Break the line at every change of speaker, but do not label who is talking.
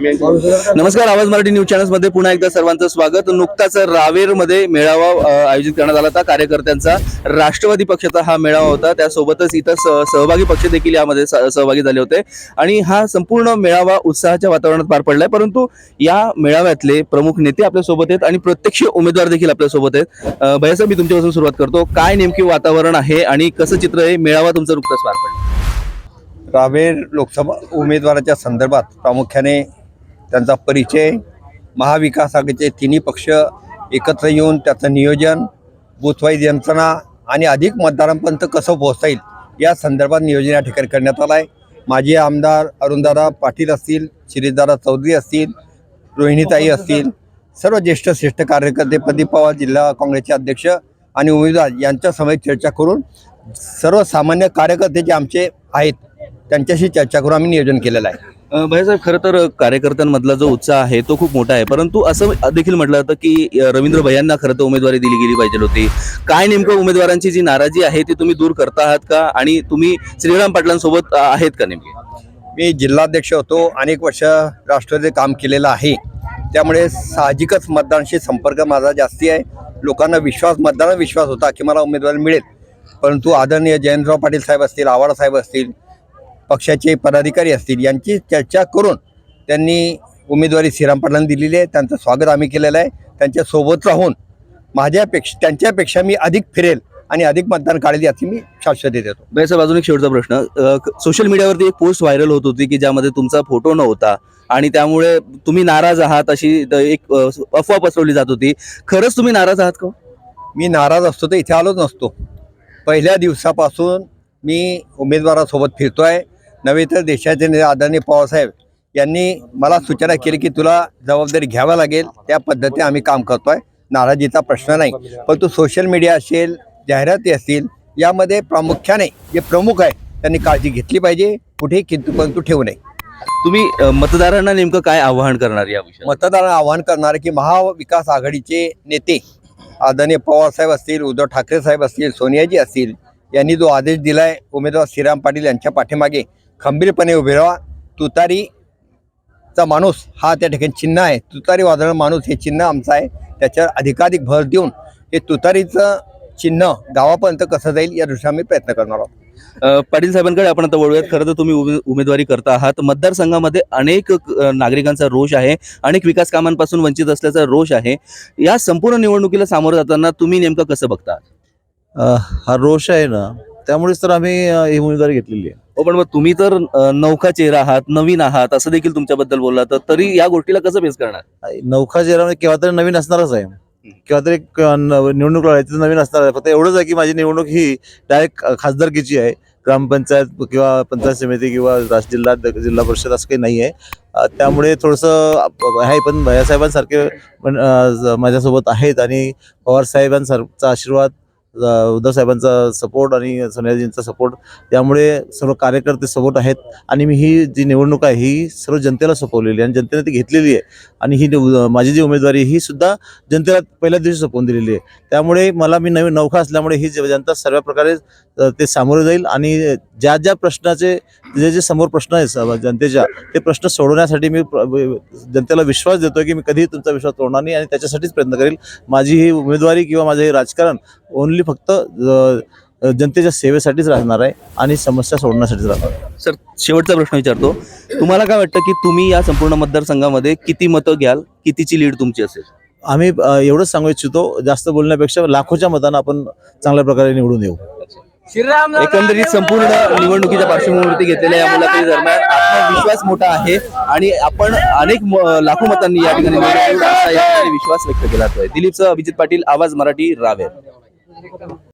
नमस्कार आवाज मराठी न्यूज चॅनलमध्ये पुन्हा एकदा सर्वांचं स्वागत. नुकताच रावेरमध्ये मेळावा आयोजित करण्यात आला होता. कार्यकर्त्यांचा राष्ट्रवादी पक्षाचा हा मेळावा होता. त्यासोबतच इथं स- सहभागी पक्ष देखील यामध्ये स- सहभागी झाले होते. आणि हा संपूर्ण मेळावा उत्साहाच्या वातावरणात पार पडलाय. परंतु या मेळाव्यातले प्रमुख नेते आपल्यासोबत आहेत आणि प्रत्यक्ष उमेदवार देखील आपल्यासोबत आहेत. अ, भैयासाहेब मी तुमच्यापासून सुरुवात करतो. काय नेमकी वातावरण आहे आणि कसं चित्र आहे? मेळावा तुमचा नुकताच पार पडला.
रावेर लोकसभा उमेदवाराच्या संदर्भात प्रामुख्याने त्यांचा परिचय महाविकास आघाडीचे तिन्ही पक्ष एकत्र येऊन त्याचं नियोजन बुथवाईज यंत्रणा आणि अधिक मतदारांपर्यंत कसं पोहोचता येईल या संदर्भात नियोजन या ठिकाणी करण्यात आलं आहे. माजी आमदार अरुणदादा पाटील असतील श्रीदादा चौधरी असतील रोहिणीताई असतील सर्व ज्येष्ठ श्रेष्ठ कार्यकर्ते प्रदीप पवार जिल्हा काँग्रेसचे अध्यक्ष आणि उमेदवार यांच्यासमोर चर्चा करून सर्वसामान्य कार्यकर्ते जे आमचे आहेत त्यांच्याशी चर्चा करून आम्ही नियोजन केलेलं आहे.
भैयासाहेब खरं तर कार्यकर्त्यांमधला जो उत्साह आहे तो खूप मोठा आहे. परंतु असं देखील म्हटलं जातं की रवींद्र भैयांना खरं तर उमेदवारी दिली गेली पाहिजे होती. काय नेमकं उमेदवारांची जी नाराजी आहे ती तुम्ही दूर करता आहात का? आणि तुम्ही श्रीराम पाटलांसोबत आहेत का नेमके?
मी जिल्हाध्यक्ष होतो अनेक वर्ष राष्ट्रवादी काम केलेलं आहे. त्यामुळे साहजिकच मतदारांशी संपर्क माझा जास्ती आहे. लोकांना विश्वास मतदारांना विश्वास होता की मला उमेदवारी मिळेल. परंतु आदरणीय जयंतराव पाटील साहेब असतील आव्हाड साहेब असतील पक्षाचे पदाधिकारी असतील यांची चर्चा करून त्यांनी उमेदवारी श्रीराम पाटलांना दिलेली आहे. त्यांचं स्वागत आम्ही केलेलं आहे. त्यांच्यासोबत राहून माझ्यापेक्षा त्यांच्यापेक्षा मी अधिक फिरेल आणि अधिक मतदान काढेल याची मी शाश्वती देतो.
भैयासाहेब अजून एक शेवटचा प्रश्न. सोशल मीडियावरती एक पोस्ट व्हायरल होत होती की ज्यामध्ये तुमचा फोटो नव्हता आणि त्यामुळे तुम्ही नाराज आहात अशी एक अफवा पसरवली जात होती. खरंच तुम्ही नाराज आहात का
मी नाराज असतो तर इथे आलोच नसतो. पहिल्या दिवसापासून मी उमेदवारासोबत फिरतो आहे नव्हे तर देशाचे नेते आदरणीय पवारसाहेब यांनी मला सूचना केली की तुला जबाबदारी घ्यावी लागेल. त्या पद्धतीने आम्ही काम करतो आहे नाराजीचा प्रश्न नाही. परंतु सोशल मीडिया असेल जाहिराती असतील यामध्ये प्रामुख्याने जे प्रमुख आहे त्यांनी काळजी घेतली पाहिजे. कुठेही किंतु परंतु ठेवू नये.
तुम्ही मतदारांना नेमकं काय आवाहन करणार या
मतदारांना आवाहन करणार की महाविकास आघाडीचे नेते आदरणीय पवारसाहेब असतील उद्धव ठाकरे साहेब असतील सोनियाजी असतील यांनी जो आदेश दिलाय उमेदवार श्रीराम पाटील यांच्या पाठीमागे खंबीरपणे उभे राहा. तुतारीचा माणूस हा त्या ठिकाणी चिन्ह आहे. तुतारी वादळ माणूस हे चिन्ह आमचं आहे. त्याच्यावर अधिकाधिक भर देऊन हे तुतारीचं चिन्ह गावापर्यंत कसं जाईल या दृष्टीने आम्ही प्रयत्न करणार आहोत.
पाटील साहेबांकडे आपण आता वळूयात. खरं तर तुम्ही उमे- उमेदवारी करता आहात. मतदारसंघामध्ये अनेक नागरिकांचा रोष आहे. अनेक विकास कामांपासून वंचित असल्याचा रोष आहे. या संपूर्ण निवडणुकीला सामोरं जाताना तुम्ही नेमकं कसं बघता?
हा रोष आहे ना त्यामुळेच तर आम्ही ही उमेदवारी घेतलेली आहे.
हो पण मग तुम्ही तर अ, नौका चेहरा आहात नवीन आहात असं देखील तुमच्याबद्दल बोलला तर तरी या गोष्टीला कसं फेस करणार?
नौका चेहरा केव्हा तरी नवीन असणारच आहे. केव्हा तरी न- निवडणूक लढायची तर नवीन असणार आहे. फक्त एवढंच आहे की माझी निवडणूक ही डायरेक्ट खासदारकीची आहे. ग्रामपंचायत किंवा पंचायत समिती किंवा राज जिल्हा जिल्हा परिषद असं काही नाही आहे. अ, त्यामुळे थोडंसं आहे पण भैयासाहेबांसारखे पण अ, ज- माझ्यासोबत आहेत आणि पवार साहेबांसारचा आशीर्वाद उद्धव साहेबांचा सपोर्ट आणि सोनियाजींचा सपोर्ट त्यामुळे सर्व कार्यकर्ते सपोर्ट आहेत. आणि मी ही जी निवडणूक आहे ही सर्व जनतेला सोपवलेली आणि जनतेने ती घेतलेली आहे. आणि ही माझी जी उमेदवारी ही सुद्धा जनतेला पहिल्या दिवशी सोपवून दिलेली आहे. त्यामुळे मला मी नवीन नौका असल्यामुळे ही जनता सर्व प्रकारे ते सामोरे जाईल आणि ज्या ज्या प्रश्नाचे जे जे समोर प्रश्न आहेत जनतेच्या ते प्रश्न सोडवण्यासाठी मी प्र- जनतेला विश्वास देतो की मी कधीही तुमचा विश्वास तोडणार नाही आणि त्याच्यासाठीच प्रयत्न करेल. माझी ही उमेदवारी किंवा माझं हे राजकारण ओनली फक्त अ, जनतेच्या सेवेसाठीच राहणार आहे आणि समस्या सोडवण्यासाठीच राहणार आहे.
सर शेवटचा प्रश्न विचारतो. तुम्हाला काय वाटतं की तुम्ही या संपूर्ण मतदारसंघामध्ये किती मतं घ्याल? कितीची लीड तुमची असेल?
आम्ही एवढंच सांगू इच्छितो जास्त बोलण्यापेक्षा लाखोच्या मतांना आपण चांगल्या प्रकारे निवडून येऊ.
एकंदरीत संपूर्ण निवडणुकीच्या पार्श्वभूमीवरती घेतलेल्या या मुलाखती दरम्यान आत्मविश्वास मोठा आहे आणि आपण अनेक लाखो मतांनी या ठिकाणी निवडून येऊ असा या ठिकाणी विश्वास व्यक्त केला जातोय. दिलीपसह अभिजित पाटील आवाज मराठी रावेर. 这个干嘛